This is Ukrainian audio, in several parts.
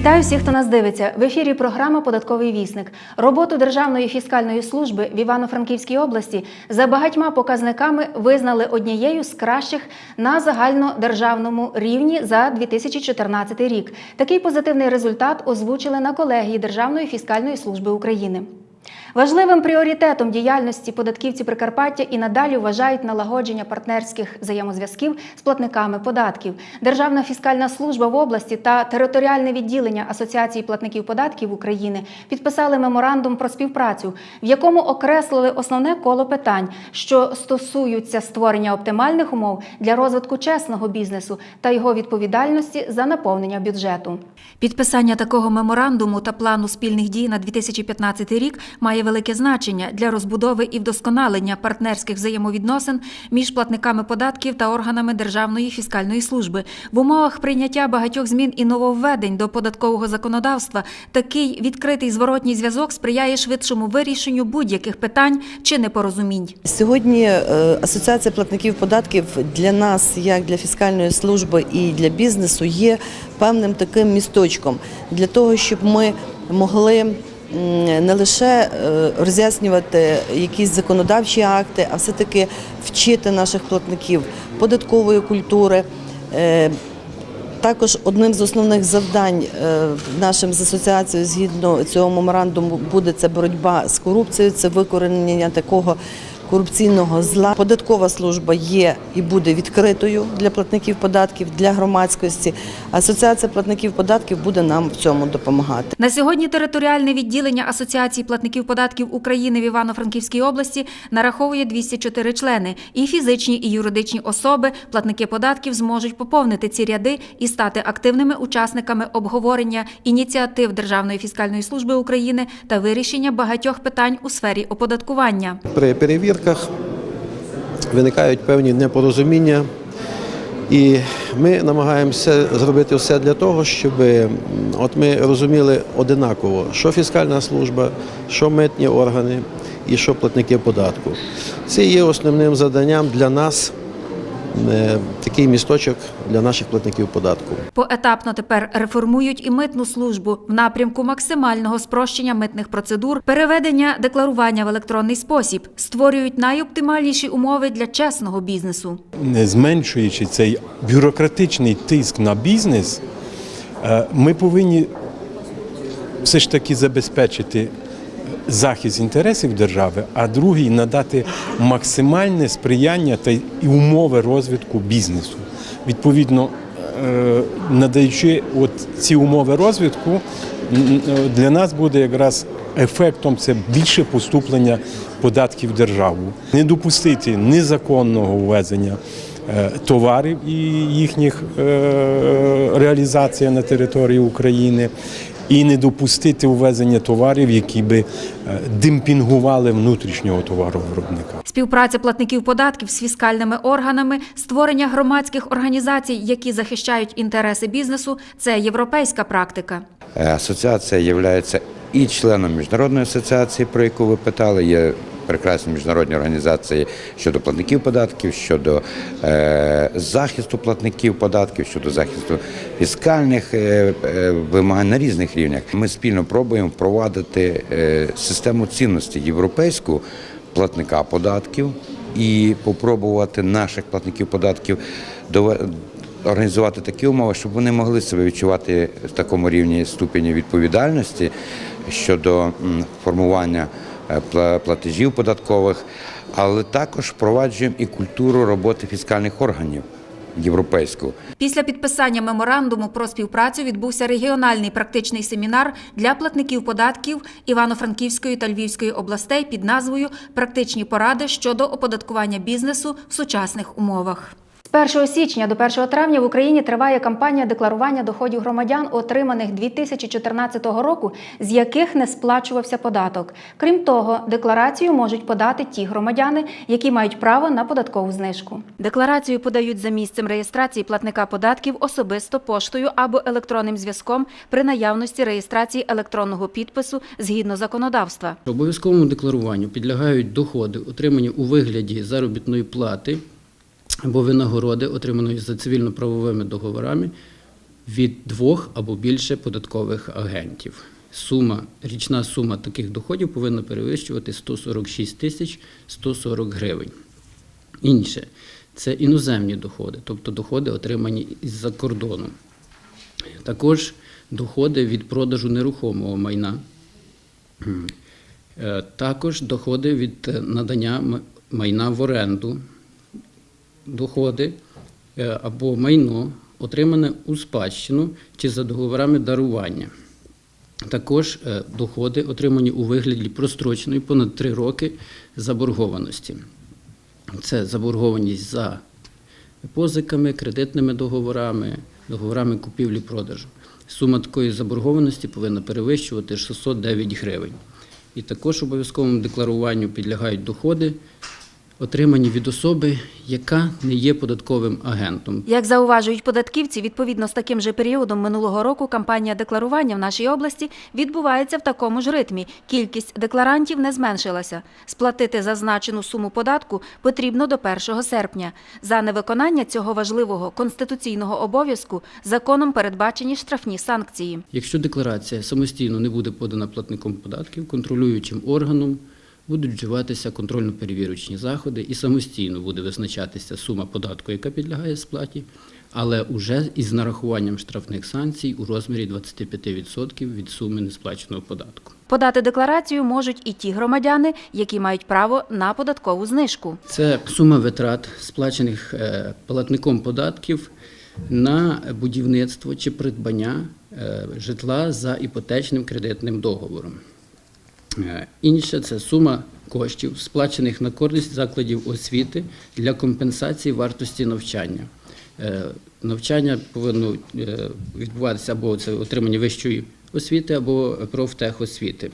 Вітаю всіх, хто нас дивиться. В ефірі програма Податковий вісник. Роботу Державної фіскальної служби в Івано-Франківській області за багатьма показниками визнали однією з кращих на загальнодержавному рівні за 2014 рік. Такий позитивний результат озвучили на колегії Державної фіскальної служби України. Важливим пріоритетом діяльності податківці Прикарпаття і надалі вважають налагодження партнерських взаємозв'язків з платниками податків. Державна фіскальна служба в області та територіальне відділення Асоціації платників податків України підписали меморандум про співпрацю, в якому окреслили основне коло питань, що стосуються створення оптимальних умов для розвитку чесного бізнесу та його відповідальності за наповнення бюджету. Підписання такого меморандуму та плану спільних дій на 2015 рік має велике значення для розбудови і вдосконалення партнерських взаємовідносин між платниками податків та органами Державної фіскальної служби. В умовах прийняття багатьох змін і нововведень до податкового законодавства такий відкритий зворотній зв'язок сприяє швидшому вирішенню будь-яких питань чи непорозумінь. Сьогодні е, Асоціація платників податків для нас, як для фіскальної служби і для бізнесу, є певним таким місточком для того, щоб ми могли не лише е, роз'яснювати якісь законодавчі акти, а все-таки вчити наших платників податкової культури. Е, також одним з основних завдань е, нашим з асоціацією згідно цього меморандуму буде це боротьба з корупцією, це викоренення такого корупційного зла. Податкова служба є і буде відкритою для платників податків, для громадськості. Асоціація платників податків буде нам в цьому допомагати. На сьогодні територіальне відділення Асоціації платників податків України в Івано-Франківській області нараховує 204 члени. І фізичні, і юридичні особи, платники податків зможуть поповнити ці ряди і стати активними учасниками обговорення ініціатив Державної фіскальної служби України та вирішення багатьох питань у сфері оподаткування. При перевірках виникають певні непорозуміння, і ми намагаємося зробити все для того, щоб от ми розуміли одинаково, що фіскальна служба, що митні органи і що платники податку. Це є основним завданням для нас. Е, Такий місточок для наших платників податку. Поетапно тепер реформують і митну службу в напрямку максимального спрощення митних процедур, переведення декларування в електронний спосіб, створюють найоптимальніші умови для чесного бізнесу. не зменшуючи цей бюрократичний тиск на бізнес, е, ми повинні все ж таки забезпечити захист інтересів держави, а другий надати максимальне сприяння та й умови розвитку бізнесу. Відповідно, е, надаючи от ці умови розвитку, е, для нас буде якраз ефектом це більше поступлення податків державу. Не допустити незаконного ввезення товарів і їхніх е, реалізація на території України. І не допустити ввезення товарів, які би е, демпінгували внутрішнього товаровиробника. Співпраця платників податків з фіскальними органами, створення громадських організацій, які захищають інтереси бізнесу це європейська практика. Е, Асоціація є і членом міжнародної асоціації, про яку ви питали. Є прекрасні міжнародні організації щодо платників податків, щодо е, захисту платників податків, щодо захисту фіскальних е, е, вимагань на різних рівнях. Ми спільно пробуємо впровадити е, систему цінності європейську платника податків і попробувати наших платників податків дове- організувати такі умови, щоб вони могли себе відчувати в такому рівні ступені відповідальності щодо формування платежів податкових, але також впроваджуємо і культуру роботи фіскальних органів європейську. Після підписання меморандуму про співпрацю відбувся регіональний практичний семінар для платників податків Івано-Франківської та Львівської областей під назвою Практичні поради щодо оподаткування бізнесу в сучасних умовах. З 1 січня до 1 травня в Україні триває кампанія декларування доходів громадян, отриманих 2014 року, з яких не сплачувався податок. Крім того, декларацію можуть подати ті громадяни, які мають право на податкову знижку. Декларацію подають за місцем реєстрації платника податків особисто поштою або електронним зв'язком при наявності реєстрації електронного підпису згідно законодавства. Обов'язковому декларуванню підлягають доходи, отримані у вигляді заробітної плати або винагороди, отриманої за цивільно-правовими договорами, від двох або більше податкових агентів. Сума, річна сума таких доходів повинна перевищувати 146 тисяч 140 гривень. Інше це іноземні доходи, тобто доходи, отримані із-за кордону. Також доходи від продажу нерухомого майна. Е, Також доходи від е, надання майна в оренду, доходи е, або майно, отримане у спадщину чи за договорами дарування. Також е, доходи, отримані у вигляді простроченої понад 3 роки заборгованості. Це заборгованість за позиками, кредитними договорами, договорами купівлі-продажу. Сума такої заборгованості повинна перевищувати 609 гривень. І також обов'язковому декларуванню підлягають доходи, отримані від особи, яка не є податковим агентом. Як зауважують податківці, відповідно з таким же періодом минулого року кампанія декларування в нашій області відбувається в такому ж ритмі. Кількість декларантів не зменшилася. Сплатити зазначену суму податку потрібно до 1 серпня. За невиконання цього важливого конституційного обов'язку законом передбачені штрафні санкції. Якщо декларація самостійно не буде подана платником податків, контролюючим органом будуть вживатися контрольно-перевірочні заходи і самостійно буде визначатися сума податку, яка підлягає сплаті, але уже із нарахуванням штрафних санкцій у розмірі 25% від суми несплаченого податку. Подати декларацію можуть і ті громадяни, які мають право на податкову знижку. Це сума витрат, сплачених е, платником податків на будівництво чи придбання е, житла за іпотечним кредитним договором. Е, Інше це сума коштів, сплачених на користь закладів освіти для компенсації вартості навчання. Е, Навчання повинно е, відбуватися або це отримання вищої освіти, або профтехосвіти.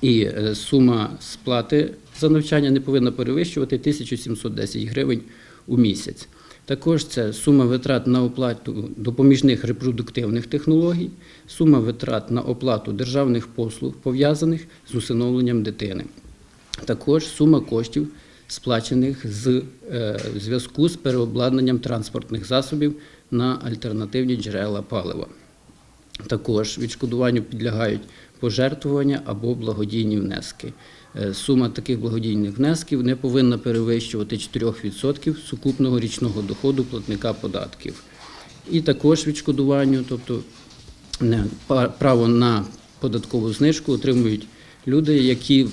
І е, сума сплати за навчання не повинна перевищувати 1710 гривень у місяць. Також це сума витрат на оплату допоміжних репродуктивних технологій, сума витрат на оплату державних послуг, пов'язаних з усиновленням дитини. Також сума коштів, сплачених з е, зв'язку з переобладнанням транспортних засобів на альтернативні джерела палива. Також відшкодуванню підлягають пожертвування або благодійні внески. Е, Сума таких благодійних внесків не повинна перевищувати 4% сукупного річного доходу платника податків. І також відшкодуванню, тобто не, право на податкову знижку отримують люди, які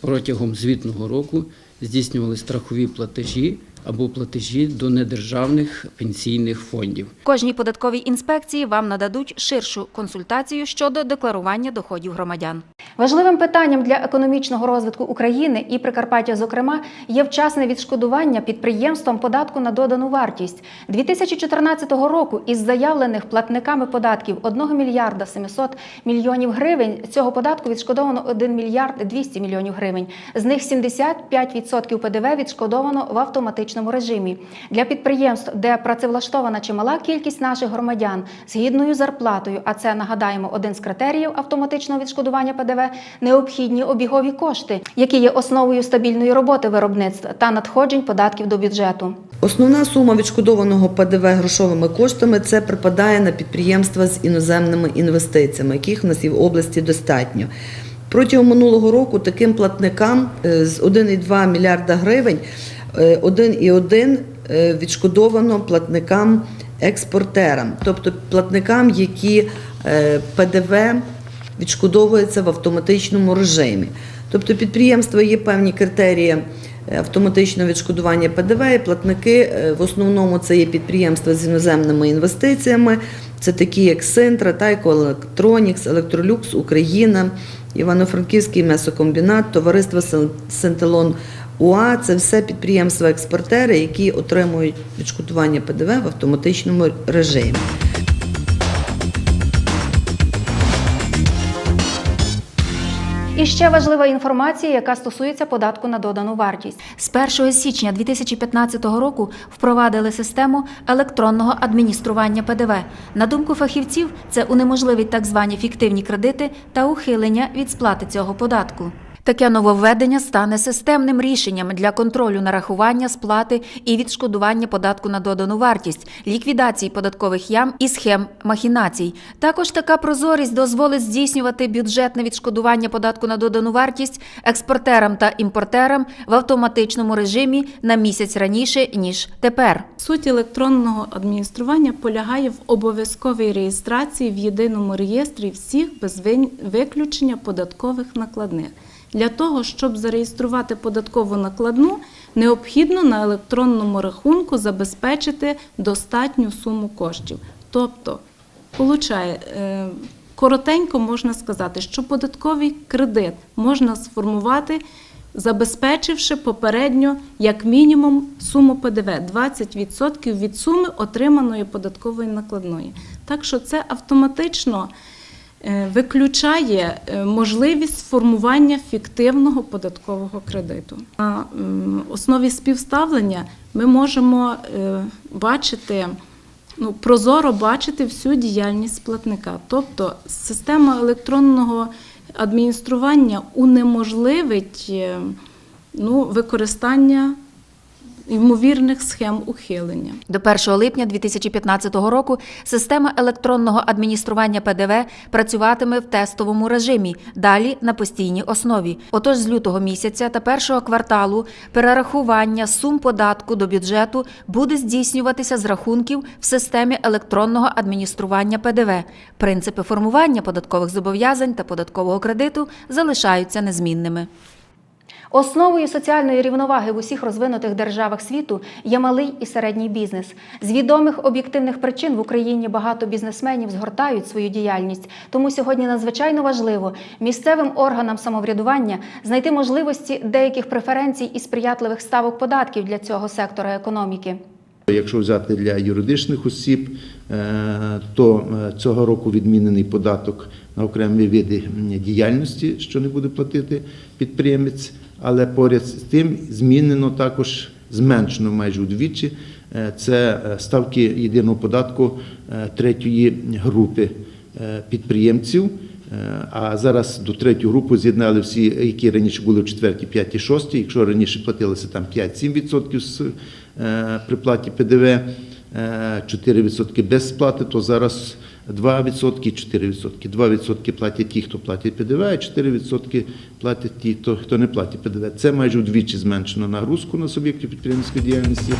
протягом звітного року здійснювали страхові платежі або платежі до недержавних пенсійних фондів. Кожній податковій інспекції вам нададуть ширшу консультацію щодо декларування доходів громадян. Важливим питанням для економічного розвитку України і Прикарпаття, зокрема, є вчасне відшкодування підприємствам податку на додану вартість 2014 року. Із заявлених платниками податків 1 мільярда 700 мільйонів гривень цього податку відшкодовано 1 мільярд 200 мільйонів гривень. З них 75% ПДВ відшкодовано в автоматичному режимі. Для підприємств, де працевлаштована чимала кількість наших громадян з гідною зарплатою, а це нагадаємо один з критеріїв автоматичного відшкодування ПДВ, необхідні обігові кошти, які є основою стабільної роботи виробництва та надходжень податків до бюджету. Основна сума відшкодованого ПДВ грошовими коштами це припадає на підприємства з іноземними інвестиціями, яких в нас і в області достатньо. Протягом минулого року таким платникам е, з 1,2 мільярда гривень 1,1 е, відшкодовано платникам експортерам, тобто платникам, які е, ПДВ відшкодовується в автоматичному режимі. Тобто підприємства є певні критерії е, автоматичного відшкодування ПДВ, і платники е, в основному це є підприємства з іноземними інвестиціями. Це такі як Синтра, Тайко Електронікс, Електролюкс, Україна, Івано-Франківський месокомбінат, товариство Сен- Сентелон УА. Це все підприємства-експортери, які отримують відшкодування ПДВ в автоматичному режимі. І ще важлива інформація, яка стосується податку на додану вартість. З 1 січня 2015 року впровадили систему електронного адміністрування ПДВ. На думку фахівців, це унеможливить так звані фіктивні кредити та ухилення від сплати цього податку. Таке нововведення стане системним рішенням для контролю нарахування, сплати і відшкодування податку на додану вартість, ліквідації податкових ям і схем махінацій. Також така прозорість дозволить здійснювати бюджетне відшкодування податку на додану вартість експортерам та імпортерам в автоматичному режимі на місяць раніше ніж тепер. Суть електронного адміністрування полягає в обов'язковій реєстрації в єдиному реєстрі всіх без виключення податкових накладних. Для того, щоб зареєструвати податкову накладну, необхідно на електронному рахунку забезпечити достатню суму коштів. Тобто, е, коротенько можна сказати, що податковий кредит можна сформувати забезпечивши попередньо як мінімум суму ПДВ 20% від суми отриманої податкової накладної. Так що це автоматично виключає е, можливість формування фіктивного податкового кредиту. На основі співставлення ми можемо е, бачити. Ну, прозоро бачити всю діяльність платника. Тобто система електронного адміністрування унеможливить е, ну, використання ймовірних схем ухилення. До 1 липня 2015 року система електронного адміністрування ПДВ працюватиме в тестовому режимі, далі на постійній основі. Отож, з лютого місяця та першого кварталу перерахування сум податку до бюджету буде здійснюватися з рахунків в системі електронного адміністрування ПДВ. Принципи формування податкових зобов'язань та податкового кредиту залишаються незмінними. Основою соціальної рівноваги в усіх розвинутих державах світу є малий і середній бізнес. З відомих об'єктивних причин в Україні багато бізнесменів згортають свою діяльність. Тому сьогодні надзвичайно важливо місцевим органам самоврядування знайти можливості деяких преференцій і сприятливих ставок податків для цього сектора економіки. Якщо взяти для юридичних осіб, е, то е, цього року відмінений податок на окремі види діяльності, що не буде платити підприємець, але поряд з тим змінено також зменшено майже удвічі. е, Це е, ставки єдиного податку е, третьої групи підприємців. А зараз до третю групу з'єднали всі, які раніше були в четвертій, п'ятій, шостій. Якщо раніше платилося там 5-7% з е, при платі ПДВ, е, 4% без сплати, то зараз 2% і 4%. 2% платять ті, хто платить ПДВ, а 4% платять ті, хто, хто не платить ПДВ. Це майже вдвічі зменшено нагрузку на суб'єктів підприємницької діяльності.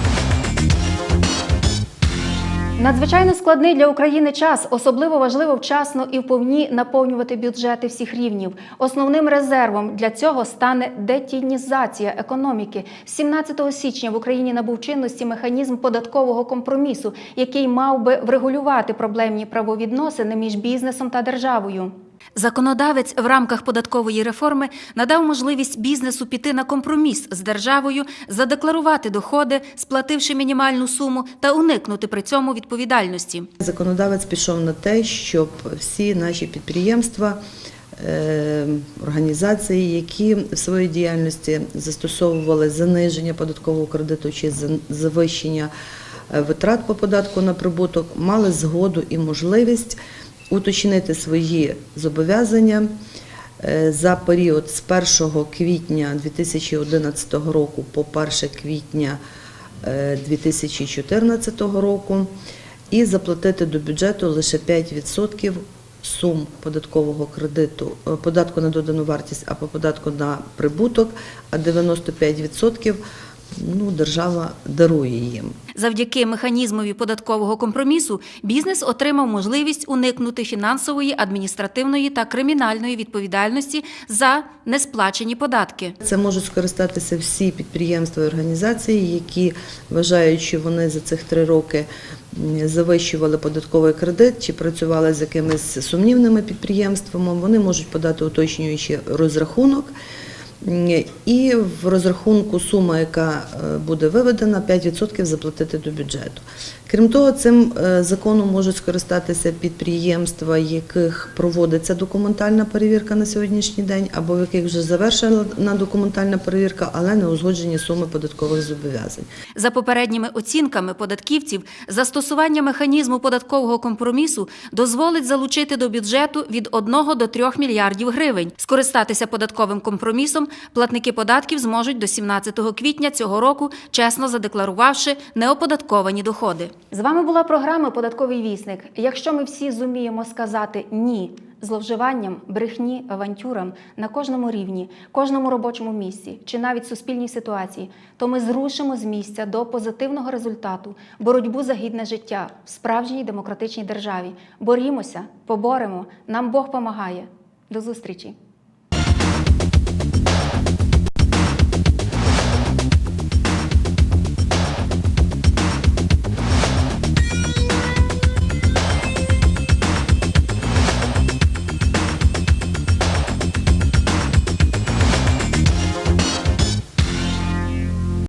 Надзвичайно складний для України час. Особливо важливо вчасно і вповні наповнювати бюджети всіх рівнів. Основним резервом для цього стане детінізація економіки. З 17 січня в Україні набув чинності механізм податкового компромісу, який мав би врегулювати проблемні правовідносини між бізнесом та державою. Законодавець в рамках податкової реформи надав можливість бізнесу піти на компроміс з державою, задекларувати доходи, сплативши мінімальну суму, та уникнути при цьому відповідальності. Законодавець пішов на те, щоб всі наші підприємства, е, організації, які в своїй діяльності застосовували заниження податкового кредиту чи завищення е, витрат по податку на прибуток, мали згоду і можливість уточнити свої зобов'язання е, за період з 1 квітня 2011 року по 1 квітня е, 2014 року і заплатити до бюджету лише 5% сум податкового кредиту, е, податку на додану вартість або податку на прибуток, а 95% ну, держава дарує їм. Завдяки механізмові податкового компромісу бізнес отримав можливість уникнути фінансової, адміністративної та кримінальної відповідальності за несплачені податки. Це можуть скористатися всі підприємства і організації, які вважають, що вони за цих три роки завищували податковий кредит чи працювали з якимись сумнівними підприємствами. Вони можуть подати уточнюючий розрахунок. І в розрахунку сума, яка е, буде виведена, 5% заплатити до бюджету. Крім того, цим е, законом можуть скористатися підприємства, яких проводиться документальна перевірка на сьогоднішній день, або в яких вже завершена документальна перевірка, але не узгоджені суми податкових зобов'язань. За попередніми оцінками податківців, застосування механізму податкового компромісу дозволить залучити до бюджету від 1 до 3 мільярдів гривень. Скористатися податковим компромісом платники податків зможуть до 17 квітня цього року, чесно задекларувавши неоподатковані доходи. З вами була програма Податковий вісник. Якщо ми всі зуміємо сказати ні зловживанням, брехні, авантюрам на кожному рівні, кожному робочому місці чи навіть суспільній ситуації, то ми зрушимо з місця до позитивного результату боротьбу за гідне життя в справжній демократичній державі. Борімося, поборемо, нам Бог помагає. До зустрічі!